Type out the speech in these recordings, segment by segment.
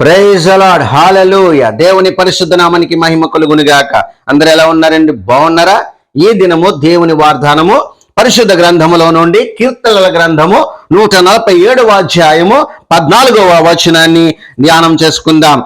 Praise అలాడ్ హాలూయ దేవుని పరిశుద్ధ నామానికి మహిమ కలుగునుగాక. అందరు ఎలా ఉన్నారండి? బాగున్నారా? ఈ దినము దేవుని వాగ్దానము పరిశుద్ధ గ్రంథములో నుండి కీర్తనల గ్రంథము నూట నలభై ఏడవ అధ్యాయము పద్నాలుగవ వచనాన్ని ధ్యానం చేసుకుందాం.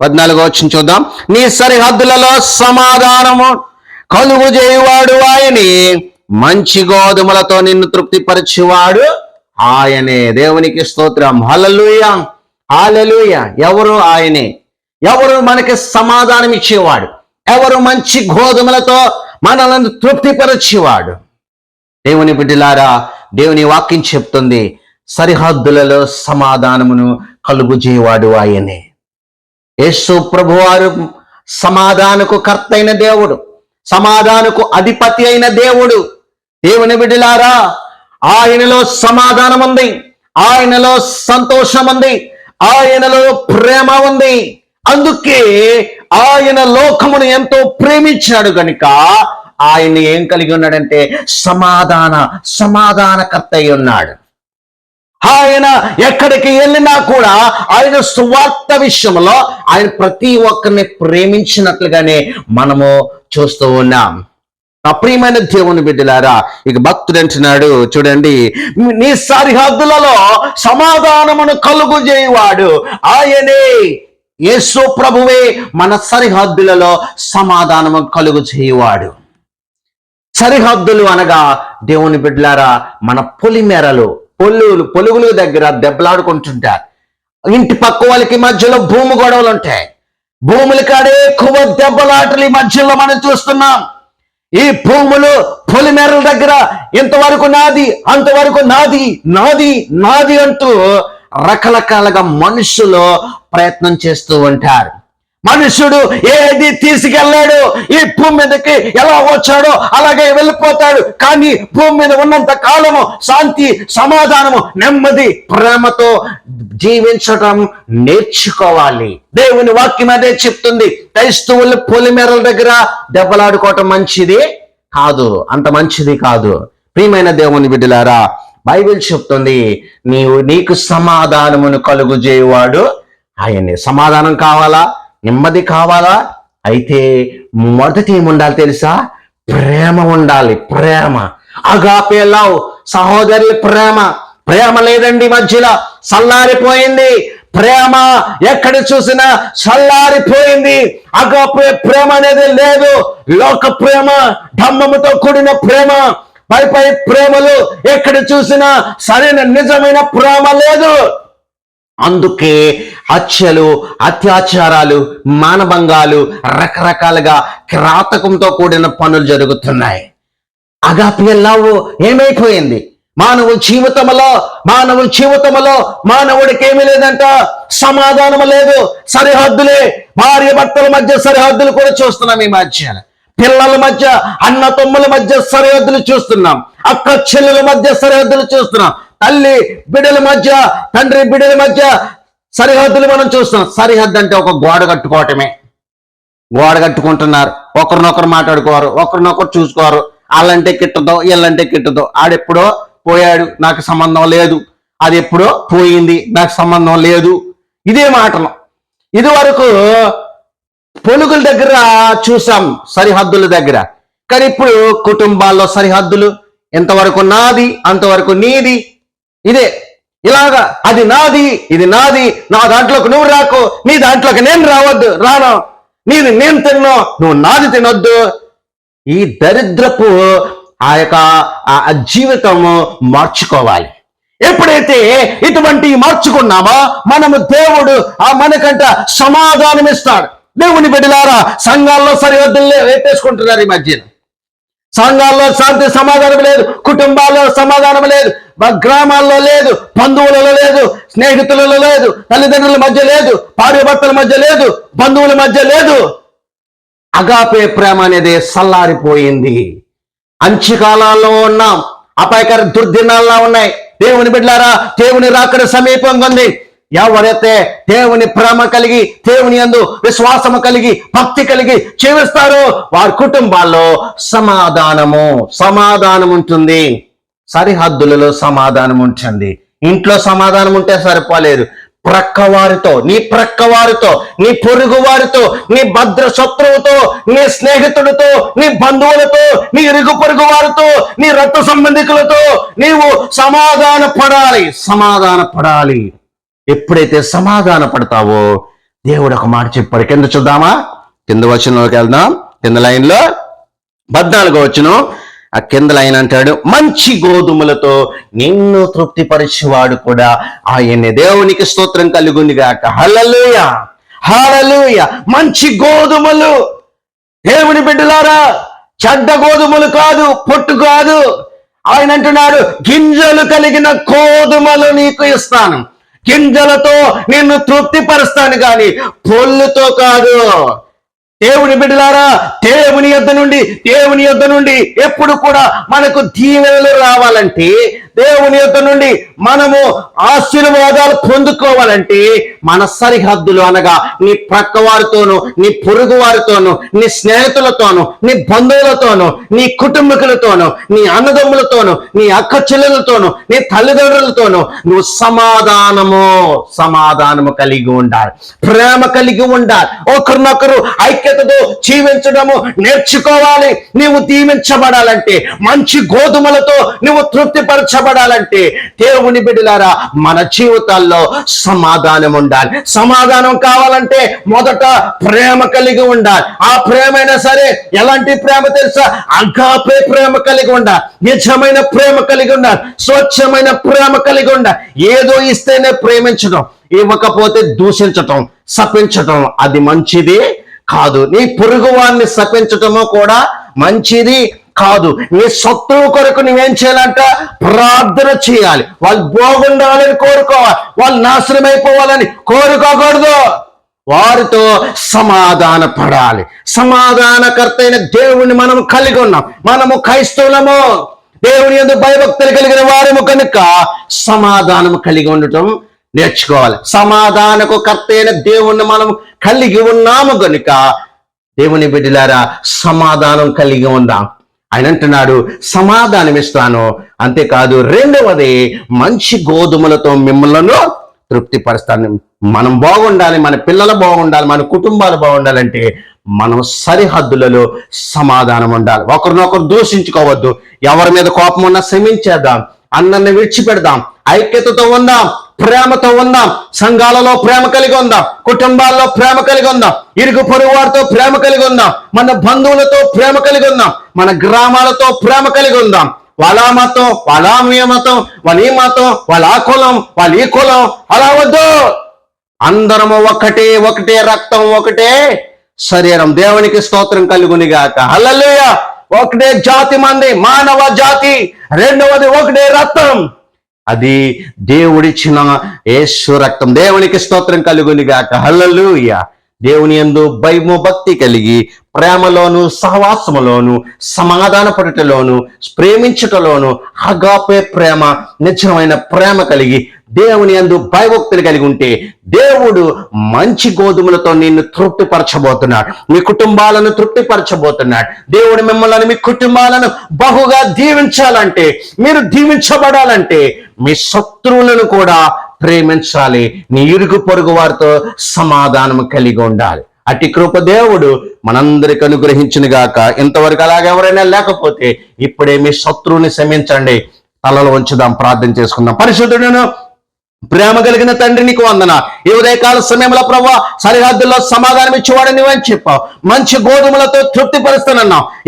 పద్నాలుగో వచ్చిన చూద్దాం. నీ సరిహద్దులలో సమాధానము కలుగు చేయువాడు ఆయనే మంచి గోధుమలతో నిన్ను తృప్తిపరిచేవాడు ఆయనే. దేవునికి స్తోత్రం. హల్లెలూయ హల్లెలూయ ఎవరు ఆయనే? ఎవరు మనకి సమాధానం ఇచ్చేవాడు? ఎవరు మంచి గోధుమలతో మనల్ని తృప్తిపరిచేవాడు? దేవుని బిడ్డలారా దేవుని వాక్యం చెప్తుంది సరిహద్దులలో సమాధానమును కలుగుజేవాడు ఆయనే. యేసు ప్రభువారు సమాధానకు కర్తైన దేవుడు సమాధానకు అధిపతి అయిన దేవుడు. దేవుని బిడ్డలారా ఆయనలో సమాధానం ఉంది ఆయనలో సంతోషం ఉంది ఆయనలో ప్రేమ ఉంది. అందుకే ఆయన లోకమును ఎంతో ప్రేమించాడు గనుక ఆయన ఏం కలిగి ఉన్నాడంటే సమాధాన సమాధానకర్త అయి ఉన్నాడు. ఆయన ఎక్కడికి వెళ్ళినా కూడా ఆయన సువార్త విషయంలో ఆయన ప్రతి ఒక్కరిని ప్రేమించినట్లుగానే మనము చూస్తూ ఉన్నాం. నా ప్రియమైన దేవుని బిడ్డలారా ఇక భక్తుడు అంటున్నాడు చూడండి నీ సరిహద్దులలో సమాధానమును కలుగు చేయవాడు. ఆయనే యేసు ప్రభువే మన సరిహద్దులలో సమాధానము కలుగు చేయువాడు. సరిహద్దులు అనగా దేవుని బిడ్డలారా మన పొలిమేరలు పొల్లులు పొలుగులు దగ్గర దెబ్బలాడుకుంటుంటారు. ఇంటి పక్క వాళ్ళకి మధ్యలో భూమి గొడవలు ఉంటాయి భూముల కాడే ఎక్కువ దెబ్బలాటలు ఈ మధ్యలో మనం చూస్తున్నాం. ఈ భూములు పొలిమేరల దగ్గర ఇంతవరకు నాది అంతవరకు నాది నాది నాది అంటూ రకరకాలుగా మనుషులు ప్రయత్నం చేస్తూ ఉంటారు. మనుషుడు ఏది తీసుకెళ్ళాడు ఈ భూమి మీదకి ఎలా వచ్చాడో అలాగే వెళ్ళిపోతాడు. కానీ భూమి మీద ఉన్నంత కాలము శాంతి సమాధానము నెమ్మది ప్రేమతో జీవించడం నేర్చుకోవాలి. దేవుని వాక్యం అదే చెప్తుంది. క్రైస్తవులు పొలిమేరల దగ్గర దెబ్బలాడుకోవటం మంచిది కాదు. అంత మంచిది కాదు. ప్రియమైన దేవుని బిడ్డలారా బైబిల్ చెప్తుంది నీవు నీకు సమాధానమును కలుగు చేయవాడు ఆయన్ని సమాధానం కావాలా? నెమ్మది కావాలా? అయితే మొదటి ఏముండాలి తెలుసా? ప్రేమ ఉండాలి ప్రేమ. అగాపే లవ్ సహోదరి ప్రేమ. ప్రేమ లేదండి మధ్యలో చల్లారిపోయింది ప్రేమ ఎక్కడ చూసినా చల్లారిపోయింది అగాపే ప్రేమ అనేది లేదు. లోక ప్రేమ ధమ్మముతో కూడిన ప్రేమ. పై పై ప్రేమలు ఎక్కడ చూసినా సరైన నిజమైన ప్రేమ లేదు. అందుకే హత్యలు అత్యాచారాలు మానభంగాలు రకరకాలుగా కిరాతకంతో కూడిన పనులు జరుగుతున్నాయి. అగాప్య లవ్ ఏమైపోయింది? మానవ జీవితంలో మానవ జీవితంలో మానవుడికి ఏమీ లేదంట సమాధానం లేదు సరిహద్దులే. భార్య భర్తల మధ్య సరిహద్దులు కూడా చూస్తున్నాం ఈ మధ్య పిల్లల మధ్య అన్న తమ్ముల మధ్య సరిహద్దులు చూస్తున్నాం. అక్క చెల్లెల మధ్య సరిహద్దులు చూస్తున్నాం. తల్లి బిడ్డల మధ్య తండ్రి బిడ్డల మధ్య సరిహద్దులు మనం చూస్తున్నాం. సరిహద్దు అంటే ఒక గోడ కట్టుకోవటమే. గోడ కట్టుకుంటున్నారు. ఒకరినొకరు మాట్లాడుకోరు ఒకరినొకరు చూసుకోరు. వాళ్ళంటే కిట్టదో వీళ్ళంటే కిట్టదో. ఆడెప్పుడో పోయాడు నాకు సంబంధం లేదు. అది ఎప్పుడో పోయింది నాకు సంబంధం లేదు. ఇదే మాటలు. ఇది వరకు పొలుగుల దగ్గర చూసాం సరిహద్దుల దగ్గర. కానీ ఇప్పుడు కుటుంబాల్లో సరిహద్దులు ఎంతవరకు నాది అంతవరకు నీది ఇదే. ఇలాగా అది నాది ఇది నాది నా దాంట్లోకి నువ్వు రాకు నీ దాంట్లోకి నేను రావద్దు రాను. నీది నేను తిన్నో నువ్వు నాది తినొద్దు. ఈ దరిద్రపు ఆ యొక్క ఆ ఆ జీవితము మార్చుకోవాలి. ఎప్పుడైతే ఇటువంటి మార్చుకున్నామో మనము దేవుడు ఆ మనకంట సమాధానం ఇస్తాడు దేవుని బిడ్డలారా సంఘాల్లో సరిహద్దులు వేటేసుకుంటున్నారు ఈ మధ్యన. సంఘాల్లో శాంతి సమాధానం లేదు కుటుంబాల్లో సమాధానం లేదు గ్రామాల్లో లేదు బంధువులలో లేదు స్నేహితులలో లేదు తల్లిదండ్రుల మధ్య లేదు భార్య భర్తల మధ్య లేదు బంధువుల మధ్య లేదు. అగాపే ప్రేమ అనేది సల్లారిపోయింది. కాలాల్లో ఉన్నాం. అపాయకర దుర్దినాల్లో ఉన్నాయి. దేవుని బిడ్డారా దేవుని రాకడ సమీపంగా ఉంది. ఎవరైతే దేవుని ప్రేమ కలిగి దేవుని యందు విశ్వాసము కలిగి భక్తి కలిగి జీవిస్తారో వారి కుటుంబాల్లో సమాధానము సమాధానం ఉంటుంది. సరిహద్దులలో సమాధానం ఉంటుంది ఇంట్లో సమాధానం ఉంటే సరిపోలేదు. ప్రక్క వారితో నీ ప్రక్క వారితో నీ పొరుగు వారితో నీ భద్ర శత్రువుతో నీ స్నేహితుడితో నీ బంధువులతో నీ ఇరుగు పొరుగు వారితో నీ రక్త సంబంధికులతో నీవు సమాధాన పడాలి సమాధాన పడాలి ఎప్పుడైతే సమాధాన పడతావో దేవుడు ఒక మాట చెప్పాడు. కింద చూద్దామా? కింద వచనంలోకి వెళ్దాం. కింద లైన్లో పద్నాలుగో వచ్చిన ఆ కింద లైన్ అంటాడు మంచి గోధుమలతో నిన్ను తృప్తిపరిచేవాడు కూడా ఆయన్ని దేవునికి స్తోత్రం కలుగుంది గాక. హలలుయ హలలుయ మంచి గోధుమలు! దేవుని బిడ్డలారా చెడ్డ గోధుమలు కాదు పొట్టు కాదు. ఆయన అంటున్నాడు గింజలు కలిగిన గోధుమలు నీకు ఇస్తాను. గింజలతో నిన్ను తృప్తిపరుస్తాను కానీ పొల్లుతో కాదు. దేవుని బిడ్డలారా దేవుని యొద్ద నుండి దేవుని యొద్ద నుండి ఎప్పుడు కూడా మనకు దీవెనలు రావాలంటే దేవుని యొక్క నుండి మనము ఆశీర్వాదాలు పొందుకోవాలంటే మన సరిహద్దులు అనగా నీ ప్రక్క వారితోనూ నీ పొరుగు వారితోనూ నీ స్నేహితులతోనూ నీ బంధువులతోనూ నీ కుటుంబకులతోనూ నీ అన్నదమ్ములతోనూ నీ అక్క చెల్లెలతోనూ నీ తల్లిదండ్రులతోనూ నువ్వు సమాధానము సమాధానము కలిగి ఉండాలి. ప్రేమ కలిగి ఉండాలి. ఒకరినొకరు ఐక్యతతో జీవించడము నేర్చుకోవాలి. నీవు దీవించబడాలంటే మంచి గోధుమలతో నువ్వు తృప్తిపరచబడాలంటే దేవుని బిడ్డలారా మన జీవితాల్లో సమాధానం ఉండాలి. సమాధానం కావాలంటే మొదట ప్రేమ కలిగి ఉండాలి. ఆ ప్రేమైనా సరే ఎలాంటి ప్రేమ తెలుసా? అగాపే ప్రేమ కలిగి ఉండాలి. నిజమైన ప్రేమ కలిగి ఉండాలి. స్వచ్ఛమైన ప్రేమ కలిగి ఉండాలి. ఏదో ఇస్తేనే ప్రేమించడం ఇవ్వకపోతే దూషించటం శపించటం అది మంచిది కాదు. నీ పొరుగు వారిని శపించటము కూడా మంచిది కాదు. నీ శత్రువు కొరకు నువ్వేం చేయాలంట ప్రార్థన చేయాలి. వాళ్ళు బాగుండాలని కోరుకోవాలి. వాళ్ళు నాశనం అయిపోవాలని కోరుకోకూడదు. వారితో సమాధాన పడాలి. సమాధానకర్త అయిన దేవుణ్ణి మనం కలిగి ఉన్నాం. మనము క్రైస్తవులము. దేవుని ఎందుకు భయభక్తులు కలిగిన వారము కనుక సమాధానం కలిగి ఉండటం నేర్చుకోవాలి. సమాధానకు కర్త అయిన దేవుణ్ణి మనం కలిగి ఉన్నాము గనుక దేవుని బిడ్డలారా సమాధానం కలిగి ఉందాం. ఆయన అంటున్నాడు సమాధానం ఇస్తాను అంతేకాదు రెండవది మంచి గోధుమలతో మిమ్మల్ని తృప్తిపరుస్తాను. మనం బాగుండాలి మన పిల్లలు బాగుండాలి మన కుటుంబాలు బాగుండాలంటే మనం సరిహద్దులలో సమాధానం ఉండాలి. ఒకరినొకరు దూషించుకోవద్దు. ఎవరి మీద కోపం ఉన్నా క్షమించేద్దాం. అన్నన్ని విడిచిపెడదాం. ఐక్యతతో ఉందాం ప్రేమతో ఉందాం సంఘాలలో ప్రేమ కలిగి ఉందాం కుటుంబాల్లో ప్రేమ కలిగి ఉందాం ఇరుగు పొరుగు వారితో ప్రేమ కలిగి ఉందాం మన బంధువులతో ప్రేమ కలిగి ఉందాం. మన గ్రామాలతో ప్రేమ కలిగి ఉందాం. వాళ్ళ మతం వాళ్ళ మీ మతం వాళ్ళ ఈ మతం వాళ్ళ ఆ కులం వాళ్ళ ఈ కులం. అలా వద్దు. అందరము ఒకటే ఒకటే రక్తం ఒకటే శరీరం. దేవునికి స్తోత్రం కలుగుని గాక. హల్లెలూయ. ఒకటే జాతి మంది మానవ జాతి. రెండవది ఒకటే రక్తం. అది దేవుడిచ్చిన యేసు రక్తం. దేవునికి స్తోత్రం కలుగుని గాక. హల్లెలూయ. దేవుని యందు భయము భక్తి కలిగి ప్రేమలోను సహవాసములోను సమాధాన పడుటలోను ప్రేమించుటలోను అగాపే ప్రేమ నిజమైన ప్రేమ కలిగి దేవుని యందు భయభక్తులు కలిగి ఉంటే దేవుడు మంచి గోధుమలతో నిన్ను తృప్తిపరచబోతున్నాడు. మీ కుటుంబాలను తృప్తిపరచబోతున్నాడు. దేవుడు మిమ్మల్ని మీ కుటుంబాలను బహుగా దీవించాలంటే మీరు దీవించబడాలంటే మీ శత్రువులను కూడా ప్రేమించాలి. నీ ఇరుగు పొరుగు వారితో సమాధానం కలిగి ఉండాలి. అటు కృప దేవుడు మనందరికి అనుగ్రహించిన గాక ఇంతవరకు అలాగే ఎవరైనా లేకపోతే ఇప్పుడే మీ శత్రువుని క్షమించండి. తలలో ఉంచుదాం ప్రార్థన చేసుకుందాం. పరిశుద్ధుడును ప్రేమ కలిగిన తండ్రి నీకు వందన. ఈ ఉదయకాల సమయంలో ప్రభు సరిహద్దుల్లో సమాధానం ఇచ్చేవాడు నువ్వని చెప్పావు. మంచి గోధుమలతో తృప్తి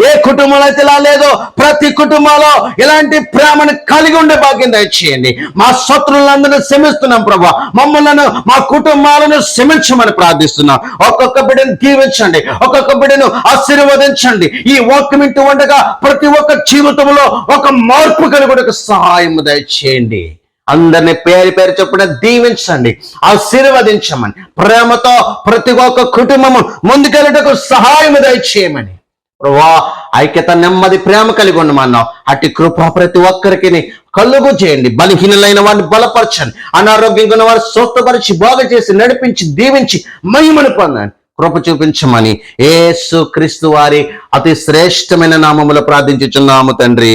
ఏ కుటుంబంలో అయితే ఇలా లేదో ప్రతి కుటుంబంలో ఇలాంటి ప్రేమను కలిగి ఉండే భాగ్యం దయచేయండి. మా శత్రులందరినీ క్షమిస్తున్నాం ప్రభు మమ్మల్ని మా కుటుంబాలను క్షమించమని ప్రార్థిస్తున్నాం. ఒక్కొక్క బిడ్డను దీవించండి. ఒక్కొక్క బిడ్డను ఆశీర్వదించండి. ఈ వాక్యమింటూ ఉండగా ప్రతి ఒక్క జీవితంలో ఒక మార్పు కలుగుటకు సహాయం దయచేయండి. అందరిని పేరు పేరు చొప్పున దీవించండి ఆశీర్వదించమని ప్రేమతో ప్రతి ఒక్క కుటుంబము ముందుకెళ్ళటకు సహాయం దయచేయమని. ప్రభా ఐక్యత నెమ్మది ప్రేమ కలిగి ఉండమన్నావు. అట్టి కృప ప్రతి ఒక్కరికి కలుగు చేయండి. బలహీనులైన వారిని బలపరచండి. అనారోగ్యంగా ఉన్న వారిని స్వస్థపరిచి బాగు చేసి నడిపించి దీవించి మహిమను పొందండి. కృప చూపించమని. ఏసు క్రీస్తు వారి అతి శ్రేష్టమైన నామములు ప్రార్థించుచున్నాము తండ్రి.